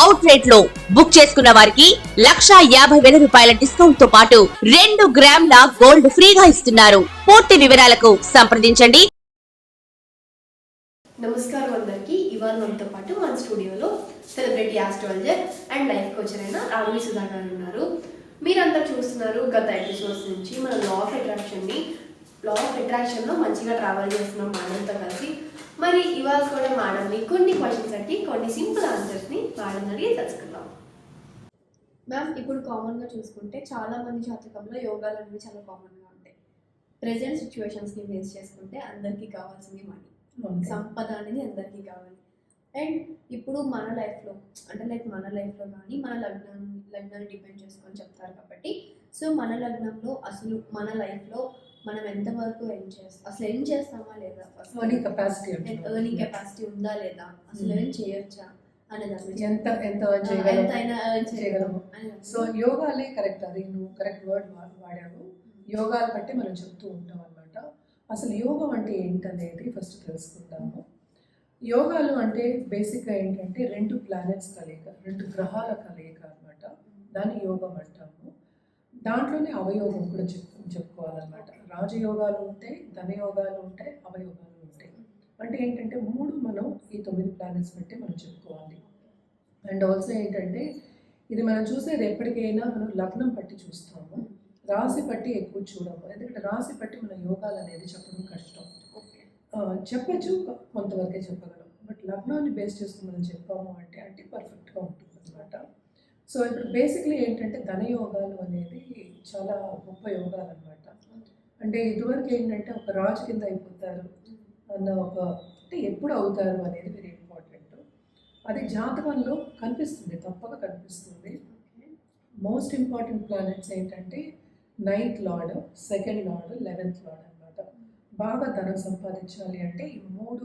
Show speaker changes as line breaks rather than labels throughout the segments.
అవుట్లెట్లో book చేసుకున్న వారికి లక్షా యాభై వేల రూపాయల డిస్కౌంట్తో పాటు రెండు గ్రాముల గోల్డ్ ఫ్రీగా ఇస్తున్నారు. పూర్తి వివరాలకు సంప్రదించండి.
నమస్కారం అందరికి. ఇవాళ మనతో పాటు మన స్టూడియోలో celebrity astrologer and life coach అయిన రాఘవి సుధాకర్ ఉన్నారు. మీరంతా చూస్తున్నారు గత ఎపిసోడ్స్ నుంచి మన లా ఆఫ్ అట్రాక్షన్ని. లా ఆఫ్ అట్రాక్షన్లో మంచిగా ట్రావెల్ చేస్తున్నాం మనంతా కలిసి. మరి ఇవాళ కూడా మేడంని కొన్ని క్వశ్చన్స్ అడిగి కొన్ని సింపుల్ ఆన్సర్స్ని మేడం అడిగి తెలుసుకుందాం. మ్యామ్ ఇప్పుడు కామన్గా చూసుకుంటే చాలా మంది జాతకంలో యోగాలు అనేవి చాలా కామన్గా ఉంటాయి. ప్రజెంట్ సిచ్యువేషన్స్ని బేస్ చేసుకుంటే అందరికీ కావాల్సింది మనీ సంపద అనేది అందరికీ కావాలి. అండ్ ఇప్పుడు మన లైఫ్లో అంటే లైక్ మన లైఫ్లో కానీ మన లగ్నం లగ్నాన్ని డిపెండ్ చేసుకొని చెప్తారు కాబట్టి సో మన లగ్నంలో అసలు మన లైఫ్లో మనం ఎంతవరకు ఎర్న్ చేస్తాం అసలు ఎర్న్ చేస్తామా లేదా?
ఎర్నింగ్ కెపాసిటీ
ఎర్నింగ్ కెపాసిటీ ఉందా లేదా? అసలు
Hmm.
ఎర్న్ చేయొచ్చా.
ఎంత ఎంత చేయగలము.
Earn
so. యోగాలే కరెక్ట్ అది. నువ్వు కరెక్ట్ వర్డ్ వాడావు. యోగాలు బట్టి మనం చెప్తూ ఉంటాం అనమాట అసలు యోగం అంటే ఏంటనేది ఫస్ట్ తెలుసుకుందాము. యోగాలు అంటే బేసిక్గా ఏంటంటే రెండు ప్లానెట్స్ కలయిక రెండు గ్రహాల కలయిక అనమాట దాన్ని యోగం అంటాము. దాంట్లోనే అవయోగం కూడా చెప్పు చెప్పుకోవాలన్నమాట. రాజయోగాలు ఉంటాయి ధనయోగాలు ఉంటాయి అవయోగాలు ఉంటాయి. అంటే ఏంటంటే మూడు మనం ఈ తొమ్మిది ప్లానెట్స్ బట్టి మనం చెప్పుకోవాలి. అండ్ ఆల్సో ఏంటంటే ఇది మనం చూసేది ఎప్పటికైనా మనం లగ్నం పట్టి చూస్తాము రాశి పట్టి ఎక్కువ చూడము. ఎందుకంటే రాశి పట్టి మన యోగాలు అనేది చెప్పడం కష్టం. చెప్పచ్చు కొంతవరకే చెప్పగలం. బట్ లగ్నాన్ని బేస్ చేసుకుని మనం చెప్పాము అంటే అంటే పర్ఫెక్ట్గా ఉంటుంది అనమాట సో ఇప్పుడు బేసిక్లీ ఏంటంటే ధనయోగాలు అనేది చాలా గొప్ప యోగాలు అనమాట అంటే ఇదివరకు ఏంటంటే ఒక రాజు కింద అయిపోతారు అన్న ఒక అంటే ఎప్పుడు అవుతారు అనేది వెరీ ఇంపార్టెంట్ అది జాతకంలో కనిపిస్తుంది తప్పక కనిపిస్తుంది. మోస్ట్ ఇంపార్టెంట్ ప్లానెట్స్ ఏంటంటే ninth lord second lord eleventh lord అనమాట బాగా ధనం సంపాదించాలి అంటే ఈ మూడు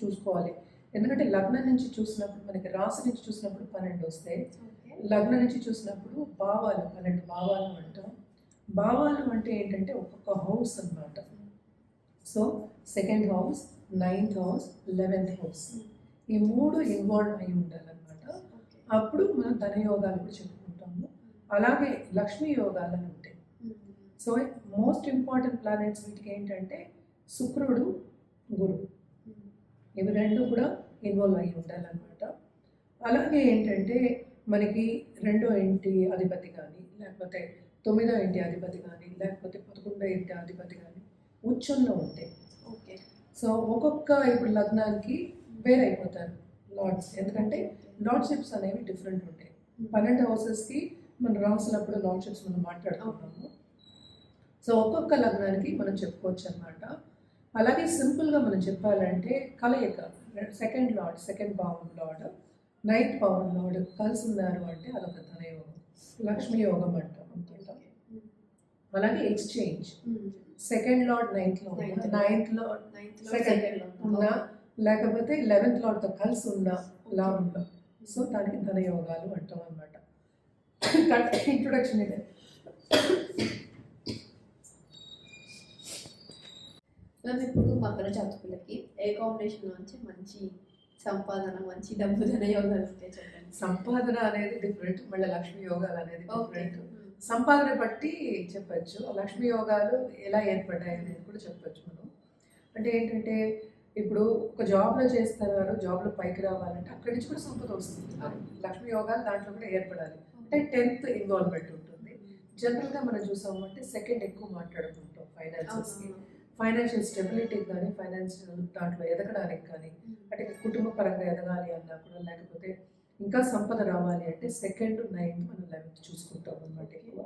చూసుకోవాలి. ఎందుకంటే లగ్నం నుంచి చూసినప్పుడు మనకి రాశి నుంచి చూసినప్పుడు పన్నెండు వస్తాయి. లగ్నం నుంచి చూసినప్పుడు భావాలు పన్నెండు భావాలు అంటాం. భావాలు అంటే ఏంటంటే ఒక్కొక్క హౌస్ అన్నమాట. So second house ninth house eleventh house ఈ మూడు ఇన్వాల్వ్ అయి ఉండాలన్నమాట. అప్పుడు మనం ధనయోగాలు కూడా చెప్పుకుంటాము. అలాగే లక్ష్మీ యోగాలు అని ఉంటాయి సో మోస్ట్ ఇంపార్టెంట్ ప్లానెట్స్ వీటికి ఏంటంటే శుక్రుడు గురువు ఇవి రెండు కూడా ఇన్వాల్వ్ అయి ఉండాలన్నమాట. అలాగే ఏంటంటే మనకి రెండో ఇంటి అధిపతి కానీ లేకపోతే తొమ్మిదో ఇంటి అధిపతి కానీ లేకపోతే పదకొండో ఇంటి అధిపతి కానీ ఉచ్చంలో ఉంటాయి
ఓకే.
సో ఒక్కొక్క ఇప్పుడు లగ్నానికి వేరైపోతారు లార్డ్స్. ఎందుకంటే లార్డ్షిప్స్ అనేవి డిఫరెంట్ ఉంటాయి. పన్నెండు హౌసెస్కి మనం రాసినప్పుడు లార్డ్షిప్స్ మనం మాట్లాడుకుంటాము. సో ఒక్కొక్క లగ్నానికి మనం చెప్పుకోవచ్చు అనమాట అలాగే సింపుల్గా మనం చెప్పాలంటే కలయిక సెకండ్ లార్డ్ సెకండ్ పవన్ లార్డ్ నైన్త్ పవన్ లార్డ్ కలిసి ఉన్నారు అంటే అదొక ధనయోగం లక్ష్మీ యోగం అంటాం అలాగే ఎక్స్చేంజ్ సెకండ్ లార్డ్ నైన్త్లో
Ninth.
Ninth lord Second. ఉన్నా లేకపోతే లెవెన్త్ లార్డ్తో కలిసి ఉన్న లాభంలో సో దానికి ధనయోగాలు అంటాం అనమాట ఇంట్రొడక్షన్ ఇదే.
మ్యామ్ ఇప్పుడు మకర జాతకులకి ఏ కాంబినేషన్ నుంచి మంచి సంపాదన మంచి డబ్బు ధన యోగాలు ఉంటాయి చెప్పండి?
సంపాదన అనేది డిఫరెంట్ మళ్ళీ లక్ష్మీ యోగాలు అనేది డిఫరెంట్ సంపాదన బట్టి చెప్పచ్చు. లక్ష్మీ యోగాలు ఎలా ఏర్పడ్డాయి అనేది కూడా చెప్పచ్చు మనం. అంటే ఏంటంటే ఇప్పుడు ఒక జాబ్లో చేస్తున్నారు జాబ్లో పైకి రావాలంటే అక్కడి నుంచి కూడా సంపద వస్తుంది లక్ష్మీ యోగాలు దాంట్లో కూడా ఏర్పడాలి. అంటే టెన్త్ ఇన్వాల్వ్మెంట్ ఉంటుంది. జనరల్గా మనం చూసాము అంటే సెకండ్ ఎక్కువ మాట్లాడుకుంటాం ఫైనాన్సెస్కి ఫైనాన్షియల్ స్టెబిలిటీకి కానీ ఫైనాన్షియల్ దాంట్లో ఎదగడానికి కానీ అంటే కుటుంబ పరంగా ఎదగాలి అన్నా కూడా లేకపోతే ఇంకా సంపద రావాలి అంటే సెకండ్ నైన్త్ మనం లెవెన్త్ చూసుకుంటాం అనమాట ఎక్కువ.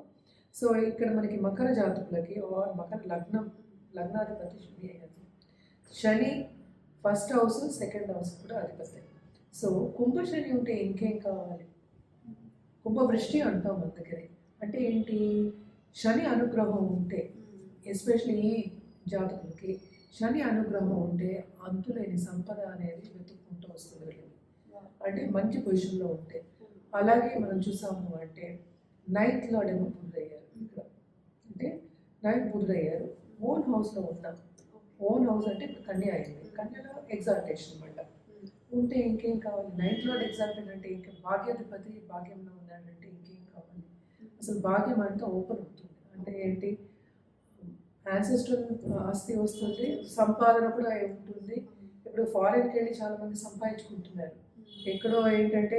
సో ఇక్కడ మనకి మకర జాతకులకి ఆర్ మకర లగ్నం లగ్నాధిపతి శని అయ్యారు. శని ఫస్ట్ హౌస్ సెకండ్ హౌస్ కూడా అధిపతి. సో కుంభ శని ఉంటే ఇంకేం కావాలి? కుంభవృష్టి అంటాం మన దగ్గర. అంటే ఏంటి? శని అనుగ్రహం ఉంటే ఎస్పెషల్లీ జాతకులకి శని అనుగ్రహం ఉంటే అంతులేని సంపద అనేది వెతుక్కుంటూ వస్తుంది అంటే మంచి పొజిషన్లో ఉంటే. అలాగే మనం చూసాము అంటే నైన్త్ లార్డ్ ఏమో బుధుడయ్యారు ఇక్కడ. అంటే నైన్త్ బుధుడయ్యారు ఓన్ హౌస్లో ఉన్నాం ఓన్ హౌస్ అంటే ఇప్పుడు కన్య అయింది. కన్యలో ఎగ్జాల్టేషన్ అనమాట ఉంటే ఇంకేం కావాలి? నైన్త్ లార్డ్ ఎగ్జాల్టెడ్ అంటే ఇంకా భాగ్యాధిపతి భాగ్యంలో ఉన్నాడంటే ఇంకేం కావాలి? అసలు భాగ్యం అంటే ఓపెన్ అవుతుంది. అంటే ఏంటి? యాన్సెస్ట్రల్ ఆస్తి వస్తుంది సంపాదన కూడా ఉంటుంది. ఇప్పుడు ఫారెన్కి వెళ్ళి చాలా మంది సంపాదించుకుంటున్నారు. ఎక్కడో ఏంటంటే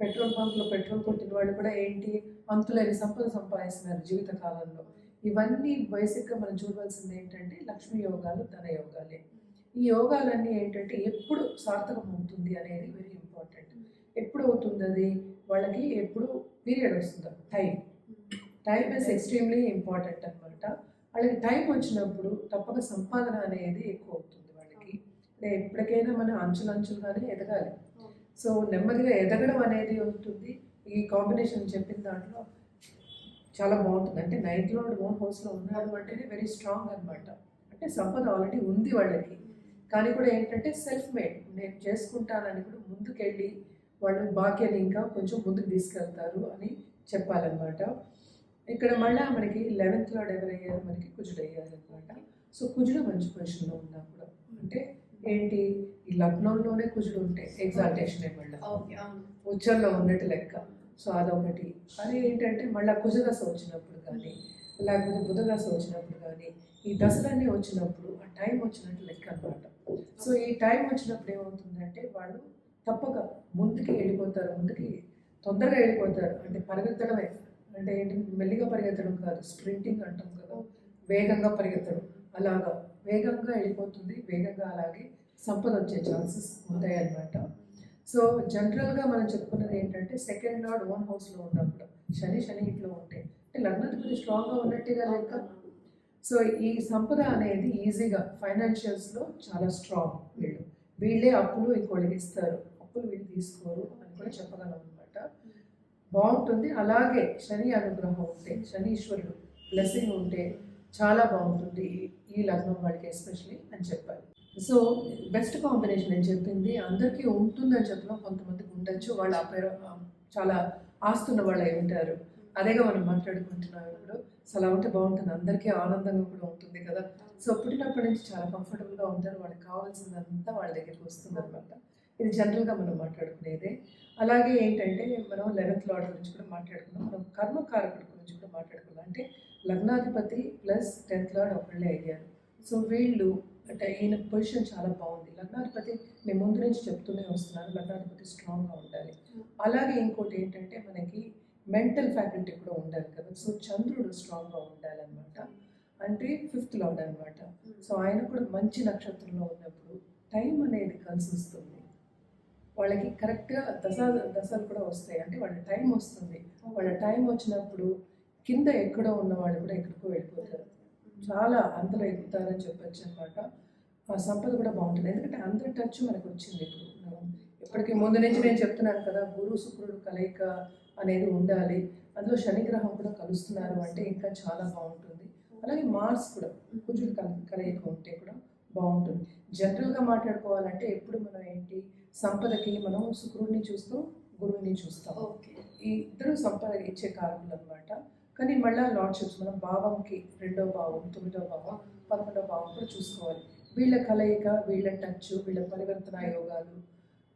పెట్రోల్ బంక్లో పెట్రోల్ కొట్టిన వాళ్ళు కూడా ఏంటి అంతులేని సంపద సంపాదిస్తున్నారు జీవిత కాలంలో. ఇవన్నీ బేసిక్గా మనం చూడవలసింది ఏంటంటే లక్ష్మీ యోగాలు ధన యోగాలే. ఈ యోగాలన్నీ ఏంటంటే ఎప్పుడు సార్థకం అవుతుంది అనేది వెరీ ఇంపార్టెంట్ ఎప్పుడు అవుతుంది అది? వాళ్ళకి ఎప్పుడు పీరియడ్ వస్తుంది. Time time is extremely important అనమాట వాళ్ళకి టైం వచ్చినప్పుడు తప్పక సంపాదన అనేది ఎక్కువ అవుతుంది. ఎప్పటికైనా మనం అంచులంచులుగానే ఎదగాలి. సో నెమ్మదిగా ఎదగడం అనేది ఉంటుంది. ఈ కాంబినేషన్ చెప్పిన దాంట్లో చాలా బాగుంటుంది. అంటే నైట్ లోడ్ ఓన్ హౌస్లో ఉన్నాడు అంటేనే వెరీ స్ట్రాంగ్ అనమాట అంటే సంపద ఆల్రెడీ ఉంది వాళ్ళకి. కానీ కూడా ఏంటంటే సెల్ఫ్ మేడ్ నేను చేసుకుంటానని కూడా ముందుకెళ్ళి వాళ్ళు భాగ్యాన్ని ఇంకా కొంచెం ముందుకు తీసుకెళ్తారు అని చెప్పాలన్నమాట. ఇక్కడ మళ్ళీ మనకి లెవెన్త్ లాడ్ ఎవరయ్యారు? మనకి కుజుడు అయ్యారు అనమాట సో కుజుడు మంచి పొజిషన్లో ఉన్నప్పుడు ఏంటి? ఈ లగ్నంలోనే కుజుడు ఉంటే ఎగ్జాల్టేషన్ మళ్ళీ
ఓకే అవును.
ఉచ్చంలో ఉన్నట్టు లెక్క. సో అదొకటి. అది ఏంటంటే మళ్ళీ కుజదశ వచ్చినప్పుడు కానీ లేకపోతే బుధదశ వచ్చినప్పుడు కానీ ఈ దశలన్నీ వచ్చినప్పుడు ఆ టైం వచ్చినట్టు లెక్క అనమాట సో ఈ టైం వచ్చినప్పుడు ఏమవుతుందంటే వాళ్ళు తప్పక ముందుకి వెళ్ళిపోతారు ముందుకి తొందరగా వెళ్ళిపోతారు. అంటే పరిగెత్తడమే. అంటే ఏంటి? మెల్లిగా పరిగెత్తడం కాదు. స్ప్రింటింగ్ అంటాం కదా. వేగంగా పరిగెత్తడం. అలాగా. వేగంగా వెళ్ళిపోతుంది వేగంగా అలాగే సంపద వచ్చే ఛాన్సెస్ ఉంటాయన్నమాట. సో జనరల్గా మనం చెప్పుకున్నది ఏంటంటే సెకండ్ లార్డ్ ఓన్ హౌస్లో ఉన్నప్పుడు శని శని ఇంట్లో ఉంటే అంటే లగ్నాధిపతి స్ట్రాంగ్గా ఉన్నట్టుగా లెక్క. సో ఈ సంపద అనేది ఈజీగా ఫైనాన్షియల్స్లో చాలా స్ట్రాంగ్ వీళ్ళు. వీళ్ళే అప్పులు ఇంకోళ్ళకి ఇస్తారు. అప్పులు వీళ్ళు తీసుకోరు అని కూడా చెప్పగలం అనమాట బాగుంటుంది. అలాగే శని అనుగ్రహం ఉంటే శనీశ్వరుడు బ్లెస్సింగ్ ఉంటే చాలా బాగుంటుంది ఈ- ఈ లగ్నం వాళ్ళకి ఎస్పెషలీ అని చెప్పాలి. సో బెస్ట్ కాంబినేషన్ నేను చెప్పింది అందరికీ ఉంటుందని చెప్పడం కొంతమందికి ఉండొచ్చు. వాళ్ళు అపేర చాలా ఆస్తున్న వాళ్ళు అయి ఉంటారు. అదేగా మనం మాట్లాడుకుంటున్నాం ఇప్పుడు. సో అలా ఉంటే బాగుంటుంది. అందరికీ ఆనందంగా కూడా ఉంటుంది కదా. సో పుట్టినప్పటి నుంచి చాలా కంఫర్టబుల్గా ఉంటారు. వాళ్ళకి కావాల్సిందంతా వాళ్ళ దగ్గరికి వస్తుంది అనమాట ఇది జనరల్గా మనం మాట్లాడుకునేదే. అలాగే ఏంటంటే మనం లెవెన్త్ లార్డ్ గురించి కూడా మాట్లాడుకున్నాం. మనం కర్మకారకుడి గురించి కూడా మాట్లాడుకున్నాం. అంటే లగ్నాధిపతి ప్లస్ టెన్త్ లార్డ్ ఒకళ్ళే అయ్యారు. సో వీళ్ళు అంటే ఈయన పొజిషన్ చాలా బాగుంది. లగ్నాధిపతి నేను ముందు నుంచి చెప్తూనే వస్తున్నాను లగ్నాధిపతి స్ట్రాంగ్గా ఉండాలి. అలాగే ఇంకోటి ఏంటంటే మనకి మెంటల్ ఫ్యాకల్టీ కూడా ఉండాలి కదా. సో చంద్రుడు స్ట్రాంగ్గా ఉండాలన్నమాట. అంటే ఫిఫ్త్ లార్డ్ అనమాట సో ఆయన కూడా మంచి నక్షత్రంలో ఉన్నప్పుడు టైం అనేది కలిసి వస్తుంది వాళ్ళకి కరెక్ట్గా దశ దశలు కూడా వస్తాయి. అంటే వాళ్ళ టైం వస్తుంది. వాళ్ళ టైం వచ్చినప్పుడు కింద ఎక్కడో ఉన్న వాళ్ళు కూడా ఎక్కడికో వెళ్ళిపోతారు. చాలా అంతలో ఎక్కుతారని చెప్పొచ్చు అనమాట ఆ సంపద కూడా బాగుంటుంది. ఎందుకంటే అందరి టచ్ మనకు వచ్చింది ఇప్పుడు. ఇప్పటికీ ముందు నుంచి నేను చెప్తున్నాను కదా గురు శుక్రుడు కలయిక అనేది ఉండాలి. అందులో శనిగ్రహం కూడా కలుస్తున్నారు అంటే ఇంకా చాలా బాగుంటుంది. అలాగే మార్స్ కూడా కుజుడు కల కలయిక ఉంటే కూడా బాగుంటుంది. జనరల్గా మాట్లాడుకోవాలంటే ఎప్పుడు మనం ఏంటి సంపదకి మనం శుక్రుడిని చూస్తూ గురువుని చూస్తాం. ఈ ఇద్దరు సంపద ఇచ్చే కారకులు అనమాట కానీ మళ్ళీ లార్డ్షిప్స్ మనం భావంకి రెండో భావం తొమ్మిదో భావం పదకొండో భావం కూడా చూసుకోవాలి. వీళ్ళ కలయిక వీళ్ళ టచ్ వీళ్ళ పరివర్తన యోగాలు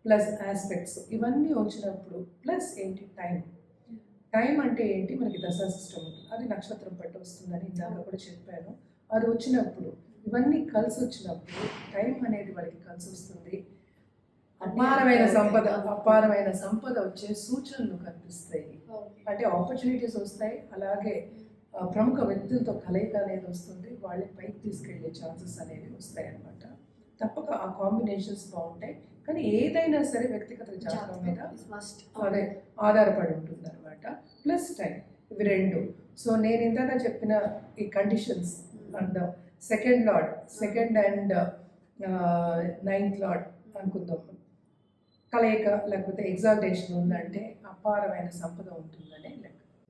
ప్లస్ ఆస్పెక్ట్స్ ఇవన్నీ వచ్చినప్పుడు ప్లస్ ఏంటి? టైం టైం అంటే ఏంటి? మనకి దశా సిస్టమ్ ఉంటుంది. అది నక్షత్రం పట్టు వస్తుందని ఇందాక కూడా చెప్పాను. అది వచ్చినప్పుడు ఇవన్నీ కలిసి వచ్చినప్పుడు టైం అనేది వాళ్ళకి కలిసి వస్తుంది. అపారమైన సంపద అపారమైన సంపద వచ్చే సూచనలు కనిపిస్తాయి. అంటే ఆపర్చునిటీస్ వస్తాయి. అలాగే ప్రముఖ వ్యక్తులతో కలయిక అనేది వస్తుంది వాళ్ళని పైకి తీసుకెళ్ళే ఛాన్సెస్ అనేవి వస్తాయి అన్నమాట. తప్పక ఆ కాంబినేషన్స్ బాగుంటాయి. కానీ ఏదైనా సరే వ్యక్తిగత జాతకం మీద అదే ఆధారపడి ఉంటుంది అనమాట ప్లస్ టైం ఇవి రెండు. సో నేను ఇందాక చెప్పిన ఈ conditions and second lord second and ninth lord అనుకుందాం. కలయిక లేకపోతే ఎగ్జాల్టేషన్ ఉందంటే అపారమైన సంపద ఉంటుందని